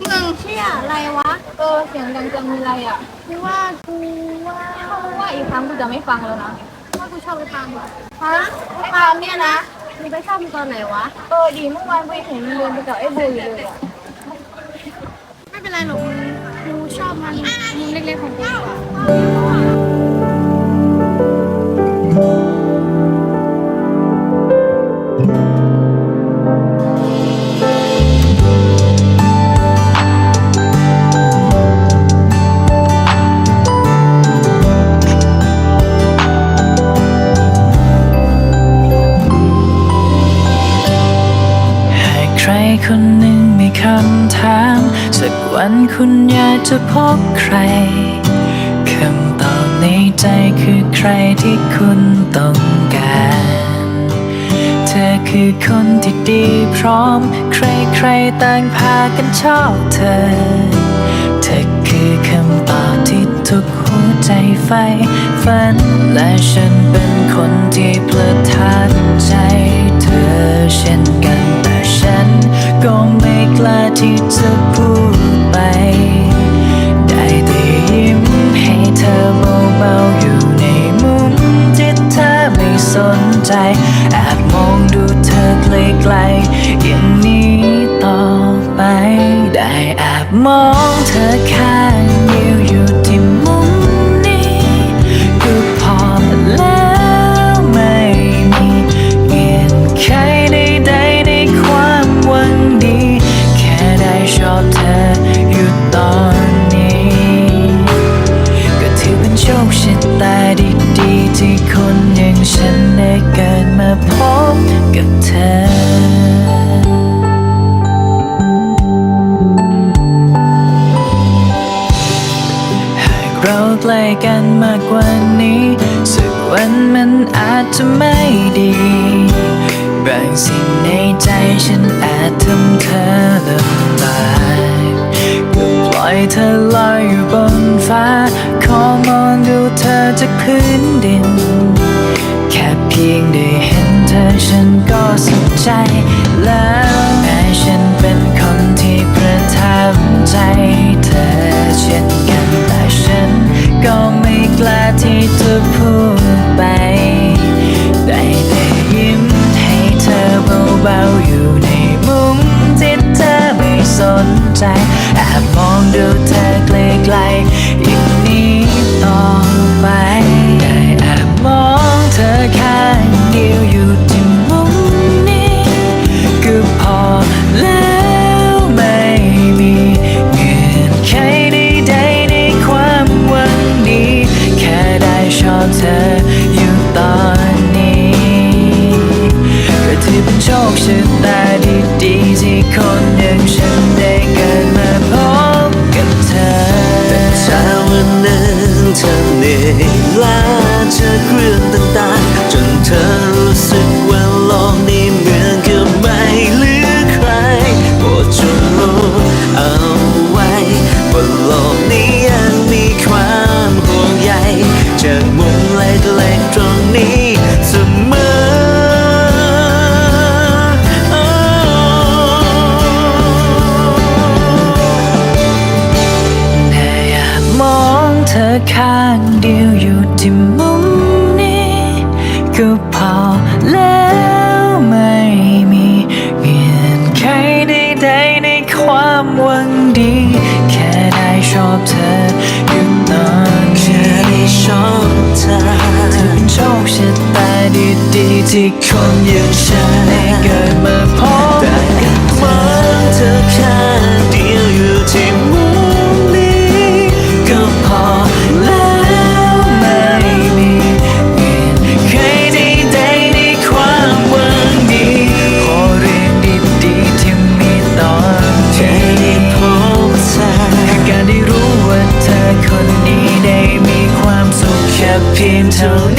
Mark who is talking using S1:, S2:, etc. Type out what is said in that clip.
S1: มึงเชี่ยอะไรวะ
S2: เออเสียงดังจังมีอะไรอะ
S1: กูว่ากูว่า
S2: เพราะว่าอีกครั้งกูจะไม่ฟังแล้วนะ
S1: ว่ากูชอบไปตามว่ะ
S2: ฮะตามเนี่ยนะ
S1: มึงไปชอบมึงตอนไหนวะ
S2: เออดีเมื่อวานกูเห็นมึงเดินไปกับไอ้บุยเลยอะ
S1: ไม่เป็นไรหรอกมึงกูชอบมันมุมเล็กๆของกูอะ
S3: วันคุณอยากจะพบใครคำตอบในใจคือใครที่คุณต้องการ เธอคือคนที่ดีพร้อม ใครๆต่างพากันชอบเธอ เธอคือคำตอบที่ทุกหัวใจใฝ่ฝัน และฉันเป็นคนที่ประทับใจเธอเช่นกันแต่ฉันก็ไม่กล้าที่จะพูด ไกล อย่างนี้ต่อไป ได้แอบมองเธอข้างเดียวอยู่ที่มุมนี้ก็พอแล้วไม่มีเงื่อนไขใดๆในความหวังดี แค่ได้ชอบเธอ ล้กันมากกว่านี้ สักวันมันอาจจะไม่ดีบางสิ่งในใจฉันอาจทำเธอลำบากก็ปล่อยเธอลอยอยู่บนฟ้า ขอมองดูเธอจากพื้นดิน แค่เพียงได้เห็นเธอฉันก็สุขใจแล้วแม้ฉันเป็นคนที่ประทับใจเธอเช่น ใจแอบมองดูเธอไกลๆอีก ก็ until